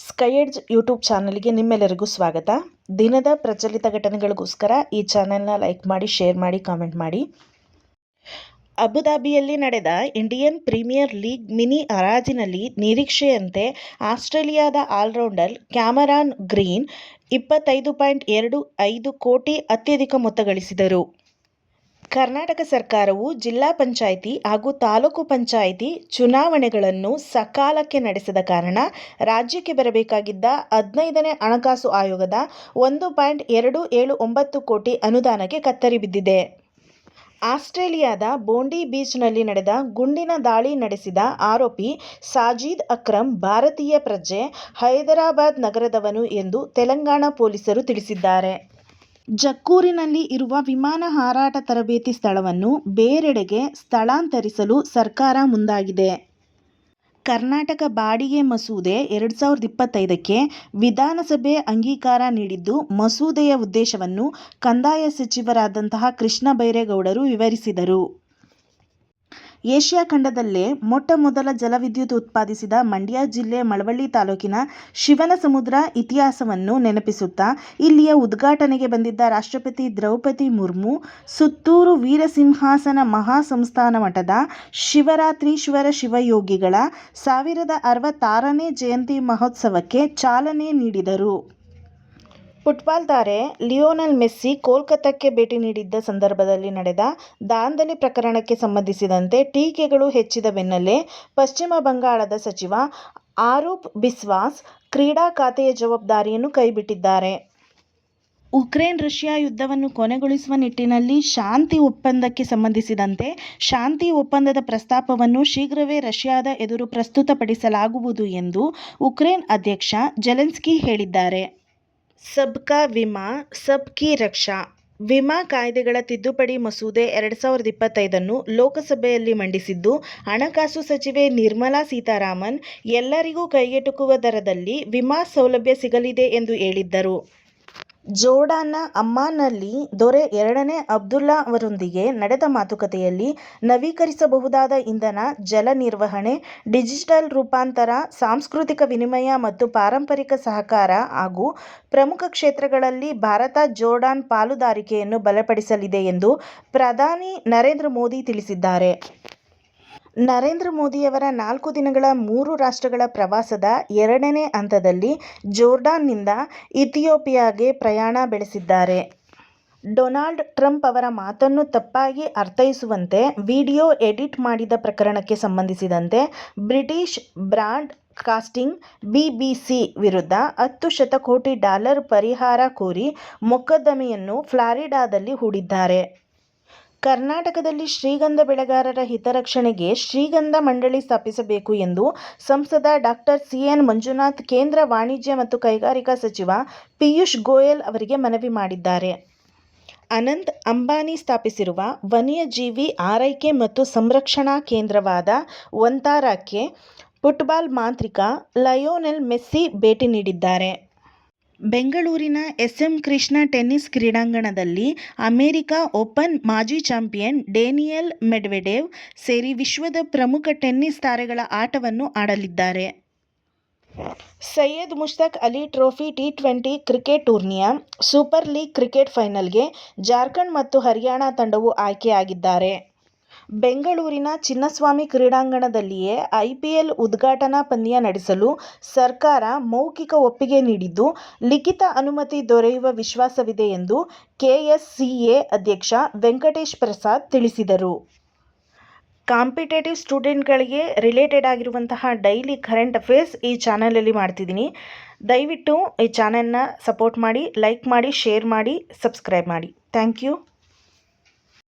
Sky edge YouTube ಚಾನಲ್ಗೆ ನಿಮ್ಮೆಲ್ಲರಿಗೂ ಸ್ವಾಗತ. ದಿನದ ಪ್ರಚಲಿತ ಘಟನೆಗಳಿಗೋಸ್ಕರ ಈ ಚಾನೆಲ್ನ ಲೈಕ್ ಮಾಡಿ ಶೇರ್ ಮಾಡಿ ಕಾಮೆಂಟ್ ಮಾಡಿ. ಅಬುಧಾಬಿಯಲ್ಲಿ ನಡೆದ ಇಂಡಿಯನ್ ಪ್ರೀಮಿಯರ್ ಲೀಗ್ ಮಿನಿ ಹರಾಜಿನಲ್ಲಿ ನಿರೀಕ್ಷೆಯಂತೆ ಆಸ್ಟ್ರೇಲಿಯಾದ ಆಲ್ರೌಂಡರ್ ಕ್ಯಾಮರಾನ್ ಗ್ರೀನ್ ಇಪ್ಪತ್ತೈದು ಪಾಯಿಂಟ್ ಎರಡು ಐದು ಕೋಟಿ ಅತ್ಯಧಿಕ ಮೊತ್ತ ಗಳಿಸಿದರು. ಕರ್ನಾಟಕ ಸರ್ಕಾರವು ಜಿಲ್ಲಾ ಪಂಚಾಯಿತಿ ಹಾಗೂ ತಾಲೂಕು ಪಂಚಾಯಿತಿ ಚುನಾವಣೆಗಳನ್ನು ಸಕಾಲಕ್ಕೆ ನಡೆಸದ ಕಾರಣ ರಾಜ್ಯಕ್ಕೆ ಬರಬೇಕಾಗಿದ್ದ ಹದಿನೈದನೇ ಹಣಕಾಸು ಆಯೋಗದ ಒಂದು ಪಾಯಿಂಟ್ ಎರಡು ಏಳು ಒಂಬತ್ತು ಕೋಟಿ ಅನುದಾನಕ್ಕೆ ಕತ್ತರಿ ಬಿದ್ದಿದೆ. ಆಸ್ಟ್ರೇಲಿಯಾದ ಬೋಂಡಿ ಬೀಚ್ನಲ್ಲಿ ನಡೆದ ಗುಂಡಿನ ದಾಳಿ ನಡೆಸಿದ ಆರೋಪಿ ಸಾಜೀದ್ ಅಕ್ರಮ್ ಭಾರತೀಯ ಪ್ರಜೆ ಹೈದರಾಬಾದ್ ನಗರದವನು ಎಂದು ತೆಲಂಗಾಣ ಪೊಲೀಸರು ತಿಳಿಸಿದ್ದಾರೆ. ಜಕ್ಕೂರಿನಲ್ಲಿ ಇರುವ ವಿಮಾನ ಹಾರಾಟ ತರಬೇತಿ ಸ್ಥಳವನ್ನು ಬೇರೆಡೆಗೆ ಸ್ಥಳಾಂತರಿಸಲು ಸರ್ಕಾರ ಮುಂದಾಗಿದೆ. ಕರ್ನಾಟಕ ಬಾಡಿಗೆ ಮಸೂದೆ ಎರಡು ಸಾವಿರದ ಇಪ್ಪತ್ತೈದಕ್ಕೆ ವಿಧಾನಸಭೆ ಅಂಗೀಕಾರ ನೀಡಿದ್ದು, ಮಸೂದೆಯ ಉದ್ದೇಶವನ್ನು ಕಂದಾಯ ಸಚಿವರಾದಂತಹ ಕೃಷ್ಣ ಬೈರೇಗೌಡರು ವಿವರಿಸಿದರು. ಏಷ್ಯಾ ಖಂಡದಲ್ಲೇ ಮೊಟ್ಟ ಮೊದಲ ಜಲವಿದ್ಯುತ್ ಉತ್ಪಾದಿಸಿದ ಮಂಡ್ಯ ಜಿಲ್ಲೆ ಮಳವಳ್ಳಿ ತಾಲೂಕಿನ ಶಿವನಸಮುದ್ರ ಇತಿಹಾಸವನ್ನು ನೆನಪಿಸುತ್ತಾ, ಇಲ್ಲಿಯ ಉದ್ಘಾಟನೆಗೆ ಬಂದಿದ್ದ ರಾಷ್ಟ್ರಪತಿ ದ್ರೌಪದಿ ಮುರ್ಮು, ಸುತ್ತೂರು ವೀರಸಿಂಹಾಸನ ಮಹಾಸಂಸ್ಥಾನ ಮಠದ ಶಿವರಾತ್ರೀಶ್ವರ ಶಿವಯೋಗಿಗಳ ಸಾವಿರದ ಅರವತ್ತಾರನೇ ಜಯಂತಿ ಮಹೋತ್ಸವಕ್ಕೆ ಚಾಲನೆ ನೀಡಿದರು. ಫುಟ್ಬಾಲ್ ತಾರೆ ಲಿಯೋನಲ್ ಮೆಸ್ಸಿ ಕೋಲ್ಕತ್ತಾಕ್ಕೆ ಭೇಟಿ ನೀಡಿದ್ದ ಸಂದರ್ಭದಲ್ಲಿ ನಡೆದ ದಾಂಧಲೆ ಪ್ರಕರಣಕ್ಕೆ ಸಂಬಂಧಿಸಿದಂತೆ ಟೀಕೆಗಳು ಹೆಚ್ಚಿದ ಬೆನ್ನಲ್ಲೇ ಪಶ್ಚಿಮ ಬಂಗಾಳದ ಸಚಿವ ಆರೂಪ್ ಬಿಸ್ವಾಸ್ ಕ್ರೀಡಾ ಖಾತೆಯ ಜವಾಬ್ದಾರಿಯನ್ನು ಕೈಬಿಟ್ಟಿದ್ದಾರೆ. ಉಕ್ರೇನ್ ರಷ್ಯಾ ಯುದ್ಧವನ್ನು ಕೊನೆಗೊಳಿಸುವ ನಿಟ್ಟಿನಲ್ಲಿ ಶಾಂತಿ ಒಪ್ಪಂದಕ್ಕೆ ಸಂಬಂಧಿಸಿದಂತೆ ಶಾಂತಿ ಒಪ್ಪಂದದ ಪ್ರಸ್ತಾಪವನ್ನು ಶೀಘ್ರವೇ ರಷ್ಯಾದ ಎದುರು ಪ್ರಸ್ತುತಪಡಿಸಲಾಗುವುದು ಎಂದು ಉಕ್ರೇನ್ ಅಧ್ಯಕ್ಷ ಜೆಲೆನ್ಸ್ಕಿ ಹೇಳಿದ್ದಾರೆ. ಸಬ್ಕಾ ವಿಮಾ ಸಬ್ ಕಿ ರಕ್ಷಾ. ವಿಮಾ ಕಾಯ್ದೆಗಳ ತಿದ್ದುಪಡಿ ಮಸೂದೆ ಎರಡು ಸಾವಿರದ ಇಪ್ಪತ್ತೈದನ್ನು ಲೋಕಸಭೆಯಲ್ಲಿ ಮಂಡಿಸಿದ್ದು, ಹಣಕಾಸು ಸಚಿವೆ ನಿರ್ಮಲಾ ಸೀತಾರಾಮನ್ ಎಲ್ಲರಿಗೂ ಕೈಗೆಟುಕುವ ದರದಲ್ಲಿ ವಿಮಾ ಸೌಲಭ್ಯ ಸಿಗಲಿದೆ ಎಂದು ಹೇಳಿದ್ದರು. ಜೋರ್ಡಾನ್ನ ಅಮ್ಮಾನ್ನಲ್ಲಿ ದೊರೆ ಎರಡನೇ ಅಬ್ದುಲ್ಲಾ ಅವರೊಂದಿಗೆ ನಡೆದ ಮಾತುಕತೆಯಲ್ಲಿ ನವೀಕರಿಸಬಹುದಾದ ಇಂಧನ, ಜಲ ನಿರ್ವಹಣೆ, ಡಿಜಿಟಲ್ ರೂಪಾಂತರ, ಸಾಂಸ್ಕೃತಿಕ ವಿನಿಮಯ ಮತ್ತು ಪಾರಂಪರಿಕ ಸಹಕಾರ ಹಾಗೂ ಪ್ರಮುಖ ಕ್ಷೇತ್ರಗಳಲ್ಲಿ ಭಾರತ ಜೋರ್ಡಾನ್ ಪಾಲುದಾರಿಕೆಯನ್ನು ಬಲಪಡಿಸಲಿದೆ ಎಂದು ಪ್ರಧಾನಿ ನರೇಂದ್ರ ಮೋದಿ ತಿಳಿಸಿದ್ದಾರೆ. ನರೇಂದ್ರ ಮೋದಿಯವರ ನಾಲ್ಕು ದಿನಗಳ ಮೂರು ರಾಷ್ಟ್ರಗಳ ಪ್ರವಾಸದ ಎರಡನೇ ಹಂತದಲ್ಲಿ ಜೋರ್ಡಾನ್ನಿಂದ ಇಥಿಯೋಪಿಯಾಗೆ ಪ್ರಯಾಣ ಬೆಳೆಸಿದ್ದಾರೆ. ಡೊನಾಲ್ಡ್ ಟ್ರಂಪ್ ಅವರ ಮಾತನ್ನು ತಪ್ಪಾಗಿ ಅರ್ಥೈಸುವಂತೆ ವಿಡಿಯೋ ಎಡಿಟ್ ಮಾಡಿದ ಪ್ರಕರಣಕ್ಕೆ ಸಂಬಂಧಿಸಿದಂತೆ ಬ್ರಿಟಿಷ್ ಬ್ರಾಂಡ್ ಕಾಸ್ಟಿಂಗ್ ಬಿಬಿಸಿ ವಿರುದ್ಧ ಹತ್ತು ಶತಕೋಟಿ ಡಾಲರ್ ಪರಿಹಾರ ಕೋರಿ ಮೊಕದ್ದಮೆಯನ್ನು ಫ್ಲಾರಿಡಾದಲ್ಲಿ ಹೂಡಿದ್ದಾರೆ. ಕರ್ನಾಟಕದಲ್ಲಿ ಶ್ರೀಗಂಧ ಬೆಳೆಗಾರರ ಹಿತರಕ್ಷಣೆಗೆ ಶ್ರೀಗಂಧ ಮಂಡಳಿ ಸ್ಥಾಪಿಸಬೇಕು ಎಂದು ಸಂಸದ ಡಾಕ್ಟರ್ ಸಿಎನ್ ಮಂಜುನಾಥ್, ಕೇಂದ್ರ ವಾಣಿಜ್ಯ ಮತ್ತು ಕೈಗಾರಿಕಾ ಸಚಿವ ಪಿಯೂಷ್ ಗೋಯಲ್ ಅವರಿಗೆ ಮನವಿ ಮಾಡಿದ್ದಾರೆ. ಅನಂತ್ ಅಂಬಾನಿ ಸ್ಥಾಪಿಸಿರುವ ವನ್ಯಜೀವಿ ಆರೈಕೆ ಮತ್ತು ಸಂರಕ್ಷಣಾ ಕೇಂದ್ರವಾದ ವಂತಾರಾಕ್ಕೆ ಫುಟ್ಬಾಲ್ ಮಾಂತ್ರಿಕ ಲಯೋನೆಲ್ ಮೆಸ್ಸಿ ಭೇಟಿ ನೀಡಿದ್ದಾರೆ. ಬೆಂಗಳೂರಿನ ಎಸ್ಎಂ ಕೃಷ್ಣ ಟೆನ್ನಿಸ್ ಕ್ರೀಡಾಂಗಣದಲ್ಲಿ ಅಮೆರಿಕ ಓಪನ್ ಮಾಜಿ ಚಾಂಪಿಯನ್ ಡೇನಿಯಲ್ ಮೆಡ್ವೆಡೇವ್ ಸೇರಿ ವಿಶ್ವದ ಪ್ರಮುಖ ಟೆನ್ನಿಸ್ ತಾರೆಗಳ ಆಟವನ್ನು ಆಡಲಿದ್ದಾರೆ. Syed Mushtaq Ali trophy T twenty cricket ಟೂರ್ನಿಯ ಸೂಪರ್ ಲೀಗ್ ಕ್ರಿಕೆಟ್ ಫೈನಲ್ಗೆ ಜಾರ್ಖಂಡ್ ಮತ್ತು ಹರಿಯಾಣ ತಂಡವು ಆಯ್ಕೆಯಾಗಿದ್ದಾರೆ. ಬೆಂಗಳೂರಿನ ಚಿನ್ನಸ್ವಾಮಿ ಕ್ರೀಡಾಂಗಣದಲ್ಲಿಯೇ ಐಪಿಎಲ್ ಉದ್ಘಾಟನಾ ಪಂದ್ಯ ನಡೆಸಲು ಸರ್ಕಾರ ಮೌಖಿಕ ಒಪ್ಪಿಗೆ ನೀಡಿದ್ದು, ಲಿಖಿತ ಅನುಮತಿ ದೊರೆಯುವ ವಿಶ್ವಾಸವಿದೆ ಎಂದು ಕೆಎಸ್ಸಿಎ ಅಧ್ಯಕ್ಷ ವೆಂಕಟೇಶ್ ಪ್ರಸಾದ್ ತಿಳಿಸಿದರು. ಕಾಂಪಿಟೇಟಿವ್ ಸ್ಟೂಡೆಂಟ್ಗಳಿಗೆ ರಿಲೇಟೆಡ್ ಆಗಿರುವಂತಹ ಡೈಲಿ ಕರೆಂಟ್ ಅಫೇರ್ಸ್ ಈ ಚಾನಲಲ್ಲಿ ಮಾಡ್ತಿದ್ದೀನಿ. ದಯವಿಟ್ಟು ಈ ಚಾನಲ್ನ ಸಪೋರ್ಟ್ ಮಾಡಿ, ಲೈಕ್ ಮಾಡಿ, ಶೇರ್ ಮಾಡಿ, ಸಬ್ಸ್ಕ್ರೈಬ್ ಮಾಡಿ. Thank you.